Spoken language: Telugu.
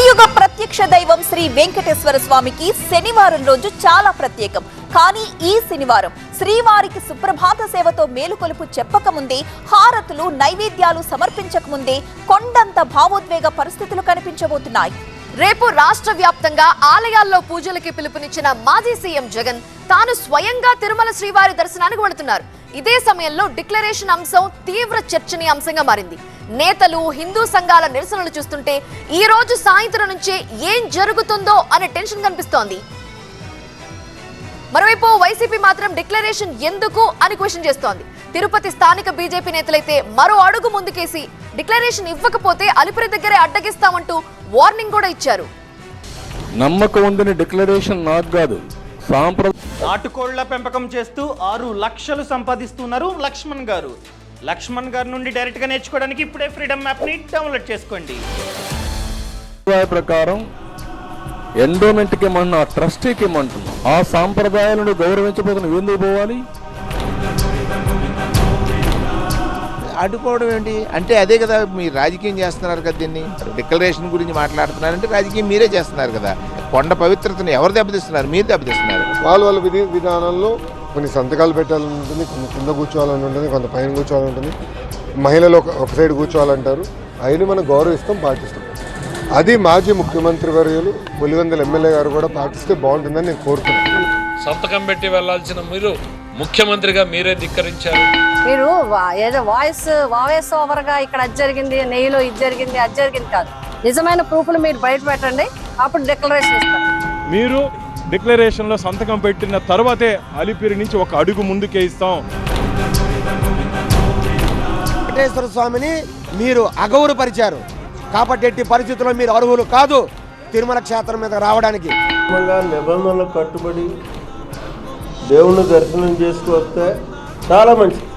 కలియుగ ప్రత్యక్ష దైవం శ్రీ వెంకటేశ్వర స్వామికి శనివారం రోజు చాలా ప్రత్యేకం. కానీ ఈ శనివారం శ్రీవారికి సుప్రభాత సేవతో మేలుకొలుపు చెప్పకముందే హారతులు నైవేద్యాలు సమర్పించకముందే కొండంత భావోద్వేగ పరిస్థితులు కనిపించబోతున్నాయి. రేపు రాష్ట్ర వ్యాప్తంగా ఆలయాల్లో పూజలకి పిలుపునిచ్చిన మాజీ సీఎం జగన్ తాను స్వయంగా తిరుమల శ్రీవారి దర్శనానికి వెళుతున్నారు. ఇదే సమయంలో డిక్లరేషన్ అంశం తీవ్ర చర్చనీయాంశంగా మారింది. నేతలు హిందూ సంఘాల నిరసనలు చూస్తుంటే ఈ రోజు సాయంత్రం నుంచే ఏం జరుగుతుందో అనే టెన్షన్ కనిపిస్తోంది. మరోవైపు వైసీపీ మాత్రం డిక్లరేషన్ ఎందుకు అని క్వశ్చన్ చేస్తోంది. తిరుపతి స్థానిక బీజేపీ నేతలైతే మరో అడుగు ముందుకేసి డిక్లరేషన్ ఇవ్వకపోతే అలిపిరి దగ్గరే అడ్డగిస్తామంటూ వార్నింగ్ కూడా ఇచ్చారు. నమ్మకం ఉందని డిక్లరేషన్ నాకు కాదు సాంప్రదాయ నాటుకోళ్ళ పెంపకం చేస్తూ ఆరు లక్షలు సంపాదిస్తున్నారు లక్ష్మణ్ గారు. లక్ష్మణ్ గారి నుండి డైరెక్ట్గా నేర్చుకోవడానికి ఇప్పుడే ఫ్రీడమ్ యాప్ని డౌన్లోడ్ చేసుకోండి. ప్రకారం ఎండోమెంట్కి ఇమ్మన్నా ట్రస్టీకి ఇమ్మంటున్నాం. ఆ సాంప్రదాయాలను గౌరవించబోతున్న ఎందుకు పోవాలి. అడ్డుకోవడం ఏంటి? అంటే అదే కదా మీరు రాజకీయం చేస్తున్నారు కదా దీన్ని. డిక్లరేషన్ గురించి మాట్లాడుతున్నారంటే రాజకీయం మీరే చేస్తున్నారు కదా. కొండ పవిత్రతను ఎవరు దెబ్బతీస్తున్నారు? మీరు దెబ్బతీస్తున్నారు. వాళ్ళ వాళ్ళ విధి విధానంలో కొన్ని సంతకాలు పెట్టాలని ఉంటుంది కొన్ని కింద కూర్చోవాలని ఉంటుంది కొంత పైన కూర్చోవాలని ఉంటుంది మహిళలు ఒక ఒక సైడ్ కూర్చోవాలంటారు. అయినా మనం గౌరవిస్తాం పాటిస్తాం. అది మాజీ ముఖ్యమంత్రి వర్యులు పులివెందుల ఎమ్మెల్యే గారు కూడా పాటిస్తే బాగుంటుందని నేను కోరుతున్నాను. సంతకం పెట్టి వెళ్ళాల్సిన మీరు ముఖ్యమంత్రిగా మీరే ధిక్కరించారు. మీరు ఏదో వాయిస్ వాయిస్ ఓవర్గా ఇక్కడ అది జరిగింది నెయ్యిలో ఇది జరిగింది అది జరిగింది కాదు. నిజమైన ప్రూఫ్లు మీరు బయట పెట్టండి అప్పుడు డిక్లరేషన్ ఇస్తారు మీరు డిక్లరేషన్లో సంతకం పెట్టిన తర్వాతే అలిపిరి నుంచి ఒక అడుగు ముందుకే ఇస్తాం. వెంకటేశ్వర స్వామిని మీరు అగౌరవపరిచారు. కాబట్టి ఎట్టి పరిస్థితుల్లో మీరు అర్హులు కాదు తిరుమల క్షేత్రం మీద రావడానికి. నిబంధనలకు కట్టుబడి దేవుణ్ణి దర్శనం చేసుకొస్తే చాలా మంచిది.